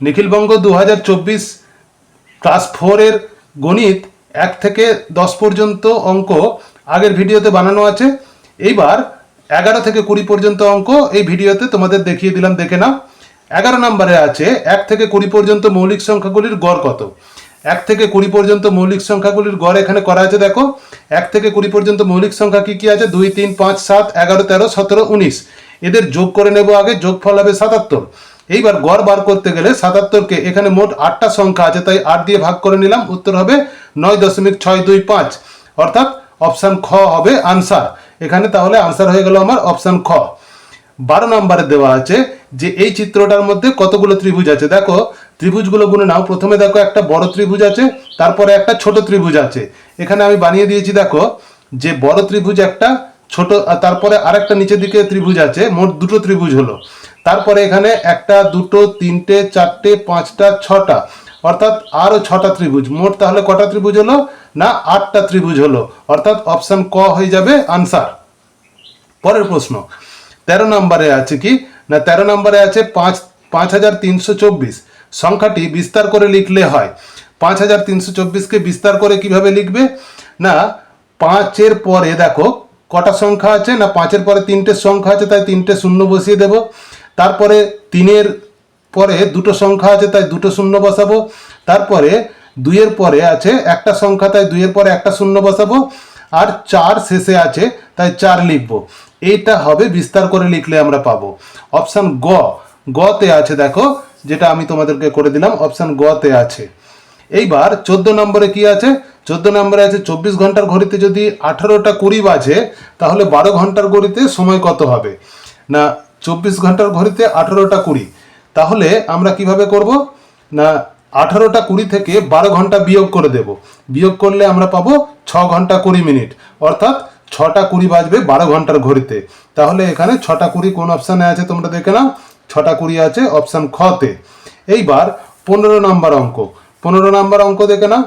নিখিলবঙ্গ দু হাজার চব্বিশ ক্লাস ফোরের গণিত এক থেকে দশ পর্যন্ত অঙ্ক আগের ভিডিওতে বানানো আছে। এইবার এগারো থেকে কুড়ি পর্যন্ত অঙ্ক এই ভিডিওতে তোমাদের দেখিয়ে দিলাম, দেখে নাও। এগারো নম্বরে আছে, এক থেকে কুড়ি পর্যন্ত মৌলিক সংখ্যাগুলির গড় কত? এক থেকে কুড়ি পর্যন্ত মৌলিক সংখ্যাগুলির গড় এখানে করা আছে, দেখো। এক থেকে কুড়ি পর্যন্ত মৌলিক সংখ্যা কি কি আছে? দুই, তিন, পাঁচ, সাত, এগারো, তেরো, সতেরো, উনিশ। এদের যোগ করে নেব আগে, যোগফল হবে সাতাত্তর। এইবার গড় বার করতে গেলে সাতাত্তরকে এখানে মোট আটটা সংখ্যা আছে, তাই আট দিয়ে ভাগ করে নিলাম। উত্তর হবে নয় দশমিক ছয় দুই পাঁচ। অর্থাৎ অপশান খ হবে আনসার। এখানে তাহলে আনসার হয়ে গেল আমার অপশান খ। বারো নম্বরে দেওয়া আছে যে এই চিত্রটার মধ্যে কতগুলো ত্রিভুজ আছে। দেখো, ত্রিভুজগুলো গুনে নাও। প্রথমে দেখো একটা বড় ত্রিভুজ আছে, তারপরে একটা ছোট ত্রিভুজ আছে। এখানে আমি বানিয়ে দিয়েছি, দেখো, যে বড় ত্রিভুজ একটা, ছোট, তারপরে আরেকটা নিচের দিকে ত্রিভুজ আছে, মোট দুটো ত্রিভুজ হলো। তারপরে এখানে একটা, দুটো, তিনটে, চারটে, পাঁচটা, ছটা। অর্থাৎ আরও ছটা ত্রিভুজ। মোট তাহলে কটা ত্রিভুজ হলো? না, আটটা ত্রিভুজ হলো। অর্থাৎ অপশন ক হয়ে যাবে আনসার। পরের প্রশ্ন। তেরো নম্বরে আছে কি? না, তেরো নম্বরে আছে পাঁচ পাঁচ হাজার তিনশো চব্বিশ। সংখ্যাটি বিস্তার করে লিখলে হয়। পাঁচ হাজার তিনশো চব্বিশকে বিস্তার করে কীভাবে লিখবে? না, পাঁচের পরে দেখো, কটা সংখ্যা আছে? না, পাঁচের পরে তিনটে সংখ্যা আছে, তাই তিনটে শূন্য বসিয়ে দেব। তারপরে তিনের পরে দুটো সংখ্যা আছে, তাই দুটো শূন্য বসাবো। তারপরে দুইয়ের পরে আছে একটা সংখ্যা, তাই দুইয়ের পরে একটা শূন্য বসাবো। আর চার শেষে আছে, তাই চার লিখব। এইটা হবে বিস্তার করে লিখলে আমরা পাবো। অপশান গ, গতে আছে দেখো, যেটা আমি তোমাদেরকে করে দিলাম, অপশান গতে আছে। এইবার চোদ্দ নম্বরে কি আছে? চোদ্দ নম্বরে আছে, চব্বিশ ঘণ্টার ঘড়িতে যদি আঠারোটা কুড়ি বাজে, তাহলে বারো ঘণ্টার ঘড়িতে সময় কত হবে? না চব্বিশ ঘণ্টার ঘড়িতে আঠারোটা কুড়ি। তাহলে আমরা কীভাবে করব? না, আঠারোটা কুড়ি থেকে বারো ঘণ্টা বিয়োগ করে দেব। বিয়োগ করলে আমরা পাবো ছ ঘণ্টা কুড়ি মিনিট। অর্থাৎ ছটা কুড়ি বাজবে বারো ঘণ্টার ঘড়িতে। তাহলে এখানে ছটা কুড়ি কোন অপশানে আছে তোমরা দেখে নাও? ছটা কুড়ি আছে অপশান খতে এইবার পনেরো নম্বর অঙ্ক। পনেরো নম্বর অঙ্ক দেখে নাও।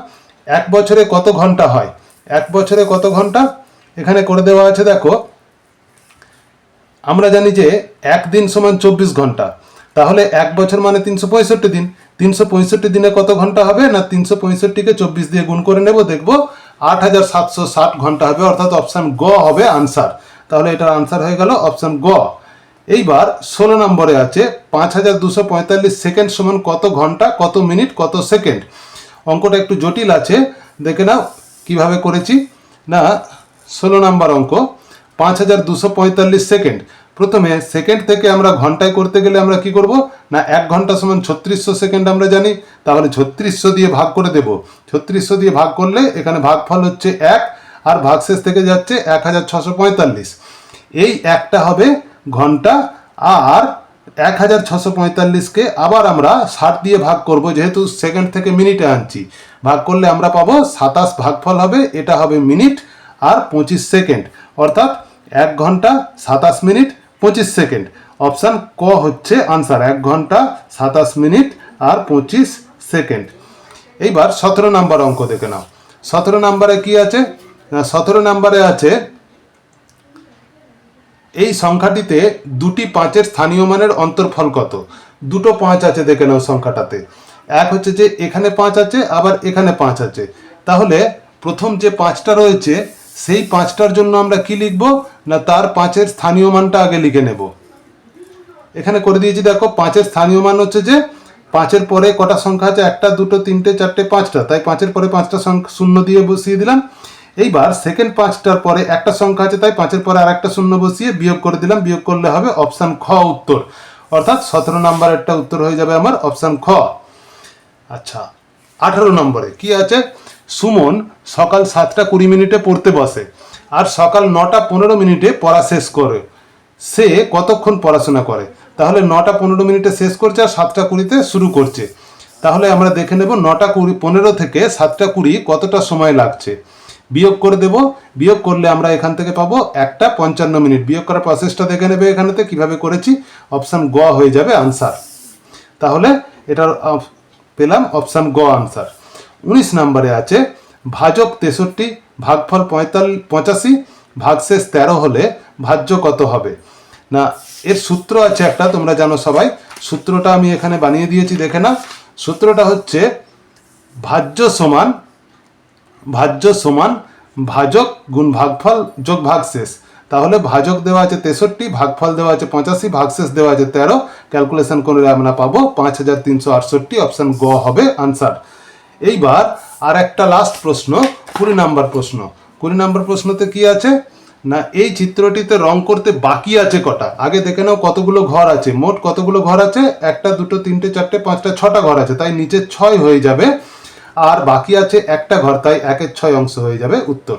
এক বছরে কত ঘণ্টা হয়? এক বছরে কত ঘণ্টা? এখানে করে দেওয়া আছে দেখো আমরা জানি যে একদিন সমান চব্বিশ ঘণ্টা। তাহলে এক বছর মানে তিনশো পঁয়ষট্টি দিন। তিনশো পঁয়ষট্টি দিনে কত ঘণ্টা হবে? না তিনশো পঁয়ষট্টিকে চব্বিশ দিয়ে গুণ করে নেব, দেখব আট হাজার সাতশো ষাট ঘণ্টা হবে, অর্থাৎ অপশান গ হবে আনসার তাহলে এটার আনসার হয়ে গেল অপশান গ। এইবার ষোলো নম্বরে আছে, পাঁচ হাজার দুশো পঁয়তাল্লিশ সেকেন্ড সমান কত ঘণ্টা, কত মিনিট, কত সেকেন্ড অঙ্কটা একটু জটিল আছে, দেখে নাও কীভাবে করেছি। না, ষোলো নম্বর অঙ্ক, পাঁচ হাজার দুশো পঁয়তাল্লিশ সেকেন্ড প্রথমে সেকেন্ড থেকে আমরা ঘন্টায় করতে গেলে আমরা কি করব? না, এক ঘণ্টা সমান ছত্রিশশো সেকেন্ড আমরা জানি, তাহলে ছত্রিশশো দিয়ে ভাগ করে দেব। ছত্রিশশো দিয়ে ভাগ করলে এখানে ভাগফল হচ্ছে এক, আর ভাগশেষ থেকে যাচ্ছে এক হাজার ছশো পঁয়তাল্লিশ। এই একটা হবে ঘণ্টা, আর এক হাজার ছশো পঁয়তাল্লিশকে আবার আমরা ষাট দিয়ে ভাগ করব, যেহেতু সেকেন্ড থেকে মিনিটে আনছি। ভাগ করলে আমরা পাবো সাতাশ ভাগফল হবে, এটা হবে মিনিট, আর পঁচিশ সেকেন্ড। অর্থাৎ এক ঘণ্টা সাতাশ মিনিট পঁচিশ সেকেন্ড। অপশান ক হচ্ছে আনসার, এক ঘণ্টা, সাতাশ মিনিট আর পঁচিশ সেকেন্ড। এইবার সতেরো নাম্বার অঙ্ক দেখে নাও। সতেরো নাম্বারে কি আছে? সতেরো নাম্বারে আছে, এই সংখ্যাটিতে দুটি পাঁচের স্থানীয় মানের অন্তর্ফল কত? দুটো পাঁচ আছে দেখে নাও সংখ্যাটাতে। এক হচ্ছে যে এখানে পাঁচ আছে, আবার এখানে পাঁচ আছে। তাহলে প্রথম যে পাঁচটা রয়েছে সেই পাঁচটার জন্য আমরা কি লিখব? না তার পাঁচের স্থানীয় মানটা আগে লিখে নেব। এখানে করে দিয়েছি, দেখো, পাঁচের স্থানীয় মান হচ্ছে যে, পাঁচের পরে কটা সংখ্যা আছে? একটা, দুটো, তিনটে, চারটে, পাঁচটা। তাই পাঁচের পরে পাঁচটা সংখ্যা শূন্য দিয়ে বসিয়ে দিলাম। এইবার সেকেন্ড পাঁচটার পরে একটা সংখ্যা আছে, তাই পাঁচের পরে আর একটা শূন্য বসিয়ে বিয়োগ করে দিলাম। বিয়োগ করলে হবে অপশান খ উত্তর। অর্থাৎ সতেরো নাম্বার একটা উত্তর হয়ে যাবে আমার অপশান খ। আচ্ছা আঠারো নম্বরে কি আছে? সুমন সকাল সাতটা কুড়ি মিনিটে পড়তে বসে আর সকাল নটা পনেরো মিনিটে পড়া শেষ করে। সে কতক্ষণ পড়াশোনা করে? তাহলে নটা পনেরো মিনিটে শেষ করছে আর সাতটা কুড়িতে শুরু করছে। তাহলে আমরা দেখে নেব নটা কুড়ি, পনেরো থেকে সাতটা কুড়ি কতটা সময় লাগছে। বিয়োগ করে দেব। বিয়োগ করলে আমরা এখান থেকে পাবো একটা পঞ্চান্ন মিনিট। বিয়োগ করার প্রসেসটা দেখে নেবে এখানেতে, কীভাবে করেছি? অপশান গ হয়ে যাবে আনসার তাহলে এটার পেলাম অপশান গ আনসার উনিশ নম্বরে আছে, ভাজক তেষট্টি, ভাগফল পঁয়তাল্লিশ পঁচাশি, ভাগশেষ তেরো হলে ভাজ্য কত হবে? না, এর সূত্র আছে একটা, তোমরা জানো সবাই। সূত্রটা আমি এখানে বানিয়ে দিয়েছি, দেখে না সূত্রটা হচ্ছে ভাজ্য সমান ভাজ্য সমান ভাজক গুণ ভাগফল যোগ ভাগশেষ। তাহলে ভাজক দেওয়া আছে তেষট্টি, ভাগফল দেওয়া আছে পঁচাশি, ভাগশেষ দেওয়া আছে তেরো। ক্যালকুলেশন করে আমরা পাবো পাঁচ হাজার তিনশো আটষট্টি, অপশান গ হবে আনসার। এইবার আর একটা লাস্ট প্রশ্ন, কুড়ি নাম্বার প্রশ্ন। কুড়ি নাম্বার প্রশ্নতে কি আছে? না, এই চিত্রটিতে রং করতে বাকি আছে কটা? আগে দেখে নাও কতগুলো ঘর আছে। মোট কতগুলো ঘর আছে? একটা, দুটো, তিনটে, চারটে, পাঁচটা, ছটা ঘর আছে। তাই নিচে ছয় হয়ে যাবে। আর বাকি আছে একটা ঘর, তাই একের ছয় অংশ হয়ে যাবে উত্তর।